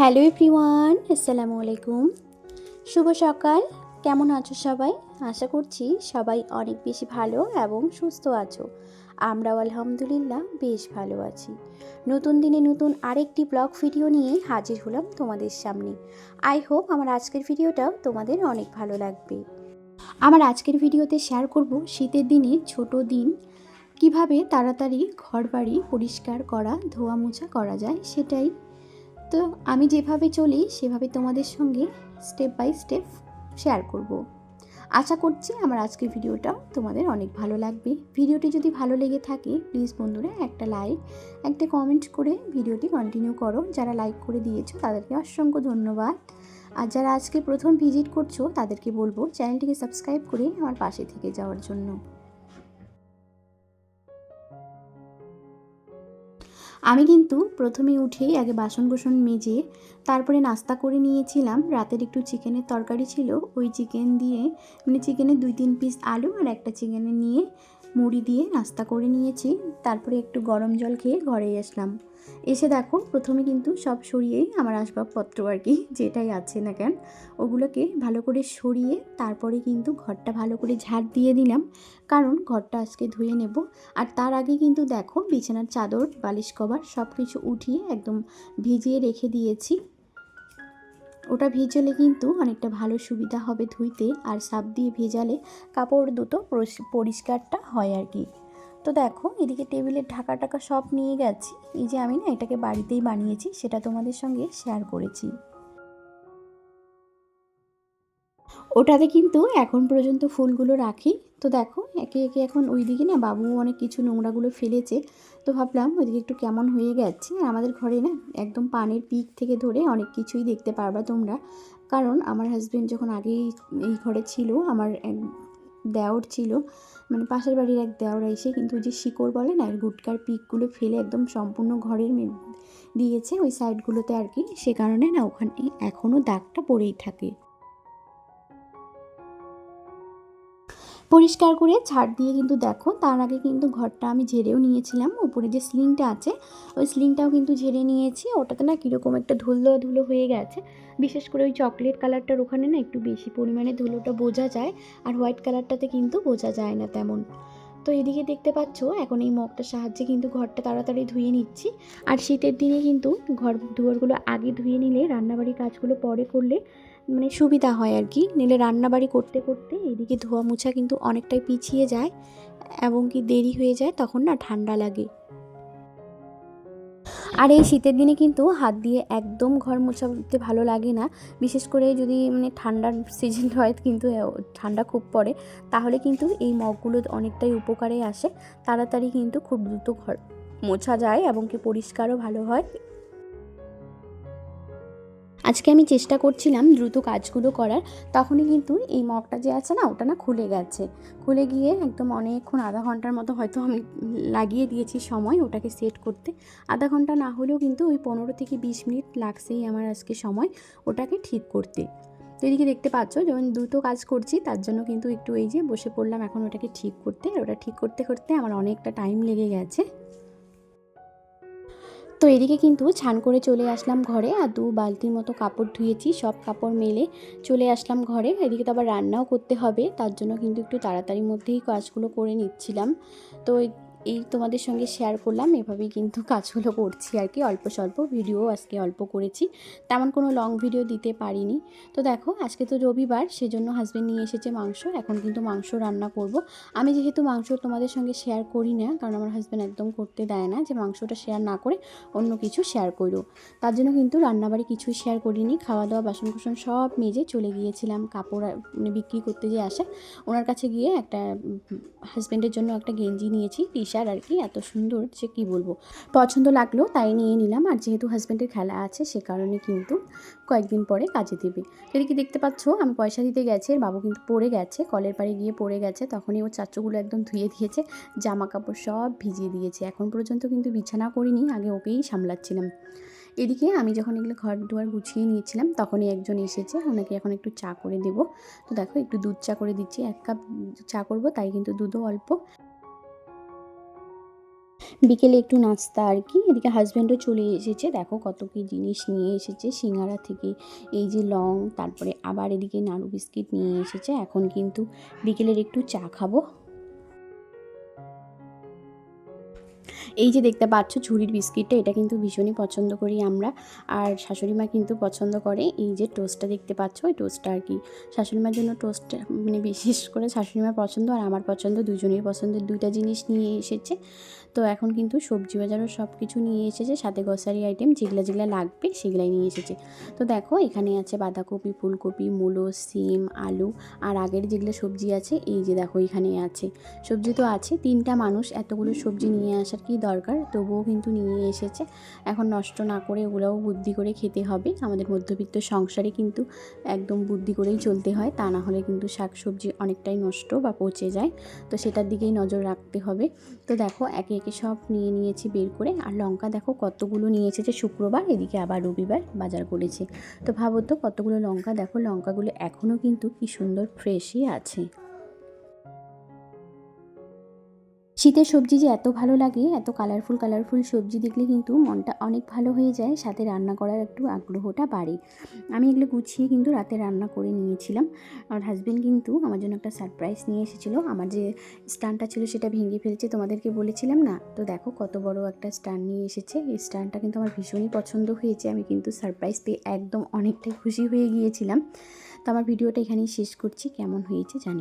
Hello everyone, আসসালামু আলাইকুম। শুভ সকাল। কেমন আছো সবাই? আশা করছি সবাই অনেক বেশি ভালো এবং সুস্থ আছো। আমরাও আলহামদুলিল্লাহ বেশ ভালো আছি। নতুন দিনে নতুন আরেকটি ব্লগ ভিডিও নিয়ে হাজির হলাম তোমাদের সামনে। আই হোপ আমার আজকের ভিডিওটাও তোমাদের অনেক ভালো লাগবে। আমার আজকের ভিডিওতে শেয়ার করব শীতের দিনে ছোট দিন, কীভাবে তাড়াতাড়ি ঘরবাড়ি পরিষ্কার করা ধোয়া মোছা করা যায় সেটাই। তো আমি যেভাবে চলি, সেভাবে তোমাদের সঙ্গে স্টেপ বাই স্টেপ শেয়ার করব। আশা করছি আমার আজকের ভিডিওটা তোমাদের অনেক ভালো লাগবে। ভিডিওটি যদি ভালো লেগে থাকে প্লিজ বন্ধুরা একটা লাইক একটা কমেন্ট করে ভিডিওটি কন্টিনিউ করো। যারা লাইক করে দিয়েছ, তাদেরকে অসংখ্য ধন্যবাদ। আর যারা আজকে প্রথম ভিজিট করছ, তাদেরকে বলব চ্যানেলটিকে সাবস্ক্রাইব করে আমার পাশে থেকে যাওয়ার জন্য। আমি কিন্তু প্রথমে উঠেই আগে বাসন কোসন মেজে তারপরে নাস্তা করে নিয়েছিলাম। রাতের একটু চিকেনের তরকারি ছিল। ওই চিকেন দিয়ে মানে চিকেনের দুই তিন পিস আলু আর একটা চিকেনে নিয়ে মুড়ি দিয়ে নাস্তা করে নিয়েছি। তারপরে একটু গরম জল খেয়ে ঘরে আসলাম। এসে দেখো, প্রথমে কিন্তু সব সরিয়েই আমার আসবাবপত্র আর কি, যেটাই আছে না কেন, ওগুলোকে ভালো করে সরিয়ে তারপরে কিন্তু ঘরটা ভালো করে ঝাড় দিয়ে দিলাম। কারণ ঘরটা আজকে ধুয়ে নেব। আর তার আগে কিন্তু দেখো, বিছানার চাদর, বালিশ কভার সব কিছু উঠিয়ে একদম ভিজিয়ে রেখে দিয়েছি। ওটা ভিজালে কিন্তু অনেকটা ভালো সুবিধা হবে ধুইতে। আর সাপ দিয়ে ভেজালে কাপড় দুটো পরিষ্কারটা হয় আর কি। তো দেখো, এদিকে টেবিলের ঢাকা টাকা সব নিয়ে গেছি। এই যে আমি না এটাকে বাড়িতেই বানিয়েছি, সেটা তোমাদের সঙ্গে শেয়ার করেছি। ওটাতে কিন্তু এখন পর্যন্ত ফুলগুলো রাখি। তো দেখো, একে একে এখন ওই দিকে না বাবু অনেক কিছু নোংরাগুলো ফেলেছে। তো ভাবলাম ওইদিকে একটু কেমন হয়ে গেছে। আর আমাদের ঘরে না একদম পানের পিক থেকে ধরে অনেক কিছুই দেখতে পারবা তোমরা। কারণ আমার হাজব্যান্ড যখন আগেই এই ঘরে ছিল, আমার দেওর ছিল। মানে পাশের বাড়ির এক দেওর এসে কিন্তু যে শিকড় বলে না গুটকার পিকগুলো ফেলে একদম সম্পূর্ণ ঘরের দিয়েছে ওই সাইডগুলোতে আর কি। সে কারণে না ওখানে এখনও দাগটা পড়েই থাকে। পরিষ্কার করে ছাড় দিয়ে কিন্তু দেখো, তার আগে কিন্তু ঘরটা আমি ঝেড়েও নিয়েছিলাম। উপরে যে স্লিংটা আছে, ওই স্লিংটাও কিন্তু ঝেড়ে নিয়েছি। ওটাতে না কীরকম একটা ধুলো ধুলো হয়ে গেছে। বিশেষ করে ওই চকলেট কালারটার ওখানে না একটু বেশি পরিমাণে ধুলোটা বোঝা যায়, আর হোয়াইট কালারটাতে কিন্তু বোঝা যায় না তেমন। তো এদিকে দেখতে পাচ্ছ, এখন এই মগটার সাহায্যে কিন্তু ঘরটা তাড়াতাড়ি ধুয়ে নিচ্ছি। আর শীতের দিনে কিন্তু ঘর, দুয়ারগুলো আগে ধুয়ে নিলে রান্নাবাড়ির কাজগুলো পরে করলে মানে সুবিধা হয় আর কি। নিলে রান্নাবাড়ি করতে করতে এদিকে ধোয়া মোছা কিন্তু অনেকটাই পিছিয়ে যায় এবং কি দেরি হয়ে যায় তখন না ঠান্ডা লাগে। আর এই শীতের দিনে কিন্তু হাত দিয়ে একদম ঘর মোছাতে ভালো লাগে না। বিশেষ করে যদি মানে ঠান্ডার সিজন হয় কিন্তু ঠান্ডা খুব পড়ে, তাহলে কিন্তু এই মগগুলো অনেকটাই উপকারে আসে। তাড়াতাড়ি কিন্তু খুব দ্রুত ঘর মোছা যায় এবং কি পরিষ্কারও ভালো হয়। আজকে আমি চেষ্টা করছিলাম দ্রুত কাজগুলো করার, তখনই কিন্তু এই মগটা যে আছে না, ওটা না খুলে গেছে। খুলে গিয়ে একদম অনেকক্ষণ, আধা ঘণ্টার মতো হয়তো আমি লাগিয়ে দিয়েছি সময় ওটাকে সেট করতে। আধা ঘণ্টা না হলেও কিন্তু ওই পনেরো থেকে বিশ মিনিট লাগছেই আমার আজকে সময় ওটাকে ঠিক করতে। তো এদিকে দেখতে পাচ্ছ, যখন দ্রুত কাজ করছি, তার জন্য কিন্তু একটু এই যে বসে পড়লাম এখন ওটাকে ঠিক করতে। ওটা ঠিক করতে করতে আমার অনেকটা টাইম লেগে গেছে। তো এদিকে কিন্তু ছান করে চলে আসলাম ঘরে আর দু বালতির মতো কাপড় ধুয়েছি, সব কাপড় মেলে চলে আসলাম ঘরে। এদিকে তো আবার রান্নাও করতে হবে, তার জন্য কিন্তু একটু তাড়াতাড়ির মধ্যেই কাজগুলো করে নিচ্ছিলাম। তো এই তোমাদের সঙ্গে শেয়ার করলাম। এভাবেই কিন্তু কাজগুলো করছি আর কি। অল্প স্বল্প ভিডিও আজকে অল্প করেছি। তেমন কোনো লং ভিডিও দিতে পারিনি। তো দেখো, আজকে তো রবিবার, সেজন্য হাজব্যান্ড নিয়ে এসেছে মাংস। এখন কিন্তু মাংস রান্না করব। আমি যেহেতু মাংস তোমাদের সঙ্গে শেয়ার করি না, কারণ আমার হাজব্যান্ড একদম করতে দেয় না যে মাংসটা শেয়ার না করে অন্য কিছু শেয়ার করো। তার জন্য কিন্তু রান্নাবাড়ি কিছুই শেয়ার করিনি। খাওয়া দাওয়া বাসন কুসন সব মেজে চলে গিয়েছিলাম কাপড় মানে বিক্রি করতে যে আসে। ওনার কাছে গিয়ে একটা হাজব্যান্ডের জন্য একটা গেঞ্জি নিয়েছি টি শার্ট আর কি, এত সুন্দর যে কি বলব। পছন্দ লাগল, তাই নিয়ে নিলাম। আর যেহেতু হাজব্যান্ডের খেলা আছে, সে কারণে কিন্তু কয়েকদিন পরে কাজে দেবে। এদিকে দেখতে পাচ্ছ, আমি পয়সা দিতে গেছে বাবু কিন্তু পড়ে গেছে, কলের পাড়ে গিয়ে পড়ে গেছে, তখনই ও চাচুগুলো একদম ধুয়ে দিয়েছে জামা কাপড় সব ভিজিয়ে দিয়েছে। এখন পর্যন্ত কিন্তু বিছানা করিনি, আগে ওকেই সামলাচ্ছিলাম। এদিকে আমি যখন এগুলো ঘর দুয়ার গুছিয়ে নিয়েছিলাম, তখনই একজন এসেছে, ওনাকে এখন একটু চা করে দেবো। তো দেখো, একটু দুধ চা করে দিচ্ছি, এক কাপ চা করব, তাই কিন্তু দুধও অল্প। বিকেলে একটু নাস্তা আর কি, এদিকে হাজব্যান্ডও চলে এসেছে। দেখো কত কী জিনিস নিয়ে এসেছে। সিঙ্গারা থেকে এই যে লং, তারপরে আবার এদিকে নাড়ু বিস্কিট নিয়ে এসেছে। এখন কিন্তু বিকেলের একটু চা খাব। এই যে দেখতে পাচ্ছ ঝুড়ির বিস্কিটটা, এটা কিন্তু ভীষণই পছন্দ করি আমরা। আর শাশুড়ি মা কিন্তু পছন্দ করে এই যে টোস্টটা দেখতে পাচ্ছ, ওই টোস্টটা আর কি। শাশুড়ি মার জন্য টোস্ট মানে বিশেষ করে শাশুড়ি মার পছন্দ আর আমার পছন্দ দুজনের পছন্দের দুইটা জিনিস নিয়ে এসেছে। তো এখন কিন্তু সবজি বাজারও সব কিছু নিয়ে এসেছে, সাথে গ্রসারি আইটেম যেগুলো যেগুলো লাগবে সেগুলাই নিয়ে এসেছে। তো দেখো, এখানে আছে বাঁধাকপি, ফুলকপি, মূলো, সিম, আলু আর আগের যেগুলো সবজি আছে, এই যে দেখো এখানে আছে। সবজি তো আছে, তিনটা মানুষ এতগুলো সবজি নিয়ে আসার কি দরকার, তবুও কিন্তু নিয়ে এসেছে। এখন নষ্ট না করে ওগুলোও বুদ্ধি করে খেতে হবে। আমাদের মধ্যবিত্ত সংসারে কিন্তু একদম বুদ্ধি করেই চলতে হয়, তা না হলে কিন্তু শাক সবজি অনেকটাই নষ্ট বা পচে যায়। তো সেটার দিকেই নজর রাখতে হবে। তো দেখো, একে একে সব নিয়ে নিয়েছি বের করে। আর লঙ্কা দেখো, কতগুলো নিয়ে এসেছে শুক্রবার, এদিকে আবার রবিবার বাজার করেছে। তো ভাবো তো, কতগুলো লঙ্কা? দেখো, লঙ্কাগুলো এখনও কিন্তু কি সুন্দর ফ্রেশই আছে। শীতের সবজি যে এত ভালো লাগে, এত কালারফুল কালারফুল সবজি দেখলে কিন্তু মনটা অনেক ভালো হয়ে যায়, সাথে রান্না করার একটু আগ্রহটা বাড়ে। আমি এগুলো গুছিয়ে কিন্তু রাতে রান্না করে নিয়েছিলাম। আর হাজব্যান্ড কিন্তু আমার জন্য একটা সারপ্রাইজ নিয়ে এসেছিল। আমার যে স্টানটা ছিল সেটা ভেঙে ফেলছে, তোমাদেরকে বলেছিলাম না? তো দেখো কত বড় একটা স্টান নিয়ে এসেছে। এই স্টানটা কিন্তু আমার ভীষণই পছন্দ হয়েছে। আমি কিন্তু সারপ্রাইজ পেয়ে একদম অনেকটাই খুশি হয়ে গিয়েছিলাম। তো আমার ভিডিওটা এখানেই শেষ করছি। কেমন হয়েছে জানি